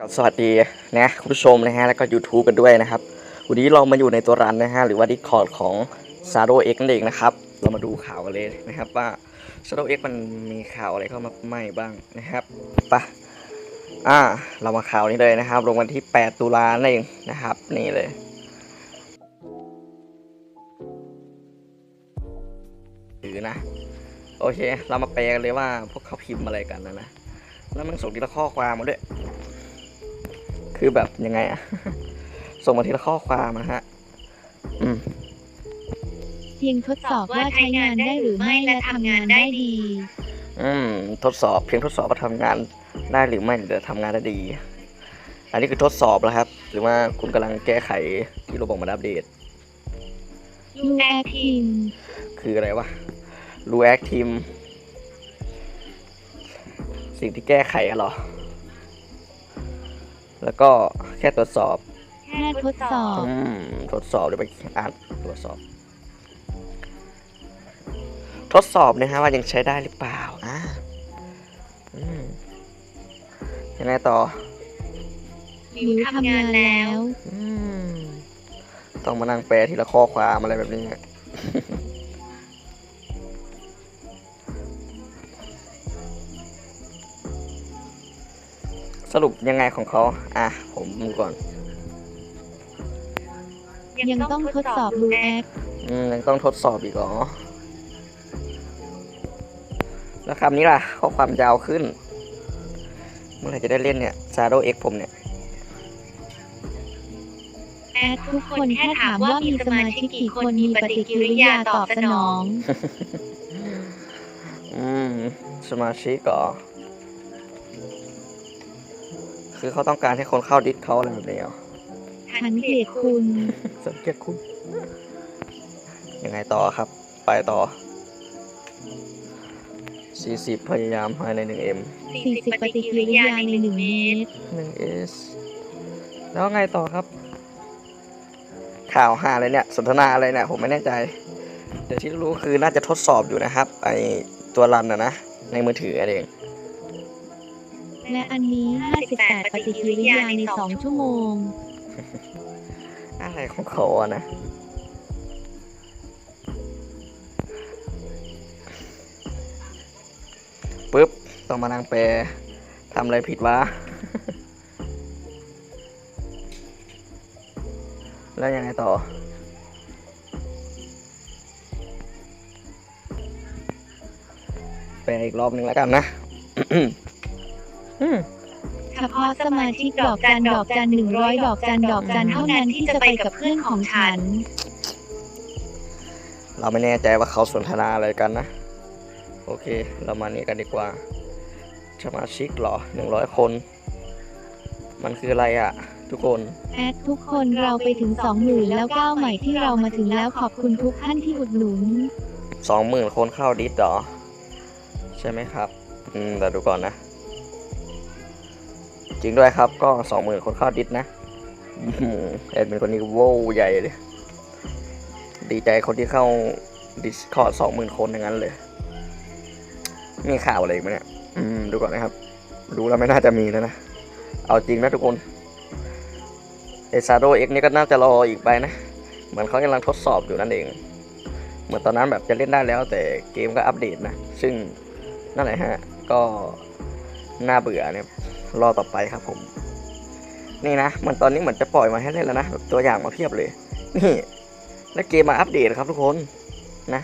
ก็สวัสดีนะคุณผู้ชมนะฮะแล้วก็ YouTube กันด้วยนะครับ วันนี้เรามาอยู่ในตัวรันนะฮะหรือว่า Discord ของ s a d o X นั่นเองนะครับ เรามาดูข่าวกันเลยนะครับว่า s a d o X มันมีข่าวอะไรเข้ามาใหม่บ้างนะครับไปะอ่าเรามาข่าวนี้เลยนะครับ ลงวันที่ 8 ตุลานั่นเองนะครับ นี่เลยถือนะโอเค เรามาแปลกันเลยว่าพวกเขาพิมพ์อะไรกันนะนะแล้วมันส่งทีละข้อความมาด้วย คือแบบยังไงอะส่งมาทีละข้อความนะฮะอืมเพียงทดสอบว่าใช้งานได้หรือไม่และทำงานได้ดี อืม ทดสอบเพียงทดสอบว่าทำงานได้หรือไม่เดี๋ยวทำงานได้ดี อันนี้คือทดสอบแล้วครับ หรือว่าคุณกำลังแก้ไขที่เราบอกมาอัปเดตลูแอคทีมคืออะไรวะ React Team สิ่งที่แก้ไขอะเหรอ แล้วก็แค่ตรวจสอบแค่ทดสอบ อืมทดสอบเดี๋ยวไปอ่านตรวจสอบ ทดสอบนะฮะว่ายังใช้ได้หรือเปล่าอ่าอืมยังไงต่อหรือทำงานแล้ว อืม ต้องมานั่งแปลทีละข้อความอะไรแบบนี้ สรุปยังไงของเขาอะผมดูก่อน ยังต้องทดสอบลูแอคอืมยังต้องทดสอบอีกเหรอ แล้วคำนี้ล่ะ ข้อความยาวขึ้น เมื่อไหร่จะได้เล่นเนี่ย Shadow X ผมเนี่ย แอดทุกคนแค่ถามว่ามีสมาชิกกี่คนมีปฏิกิริยาตอบสนอง อืม สมาชิกเหรอ คือเขาต้องการให้คนเข้าดิสเขาอะไรแบบนี้เหรอฉันเกลียดคุณ สังเกตคุณยังไงต่อครับ ไปต่อ 40 พยายามภายใน 1M 40 ปฏิกิริยาใน1เมตร 1S แล้วไงต่อครับ ข่าวหาอะไรเนี่ย สนทนาอะไรเนี่ย ผมไม่แน่ใจ เดี๋ยวที่รู้คือน่าจะทดสอบอยู่นะครับ ไอตัวรันนะนะ ในมือถือเอง และอันนี้ 58 ปฏิกิริยาใน 2 ชั่วโมง อะไรของเขาอะนะ ปึ๊บ ต้องมานั่งแปลทำอะไรผิดวะ แล้วยังไงต่อแปลอีกรอบหนึ่งแล้วกันนะ อืมเฉพาะสมาชิกดอกจันดอกจัน100ดอกจันดอกจันเท่านั้นที่จะไปกับเพื่อนของฉัน เราไม่แน่ใจว่าเขาสนทนาอะไรกันนะ โอเค เรามานี่กันดีกว่า สมาชิกเหรอหนึ่งร้อยคน มันคืออะไรอะทุกคน แอดทุกคนเราไปถึง20,000แล้วก้าวใหม่ที่เรามาถึงแล้วขอบคุณทุกท่านที่อุดหนุนสองหมื่นคนเข้าดิสเหรอ ใช่ไหมครับ อืมแต่ดูก่อนนะ จริงด้วยครับก็สองหมื่นคนเข้าดิสนะอื้อหือแอดเป็นคนนี้โว้ใหญ่เลย ดีใจคนที่เข้าดิสคอร์ดสองหมื่นคนอย่างนั้นเลย มีข่าวอะไรอีกไหมเนี่ยอืมดูก่อนนะครับดูแล้วไม่น่าจะมีแล้วนะ เอาจริงนะทุกคนเอซาโดเอ็กนี่ก็น่าจะรออีกไปนะ เหมือนเขากำลังทดสอบอยู่นั่นเอง เหมือนตอนนั้นแบบจะเล่นได้แล้ว แต่เกมก็อัปเดตนะ ซึ่งนั่นแหละฮะ ก็น่าเบื่อเนี่ย รอต่อไปครับผม นี่นะเหมือนตอนนี้เหมือนจะปล่อยมาให้เล่นแล้วนะตัวอย่างมาเพียบเลย นี่และเกมมาอัปเดตครับทุกคนนะ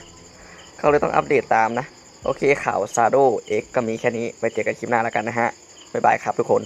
เขาเลยต้องอัปเดตตามนะ โอเคข่าวซาโดเอ็กก็มีแค่นี้ไปเจอกันคลิปหน้าแล้วกันนะฮะบ๊ายบายครับทุกคน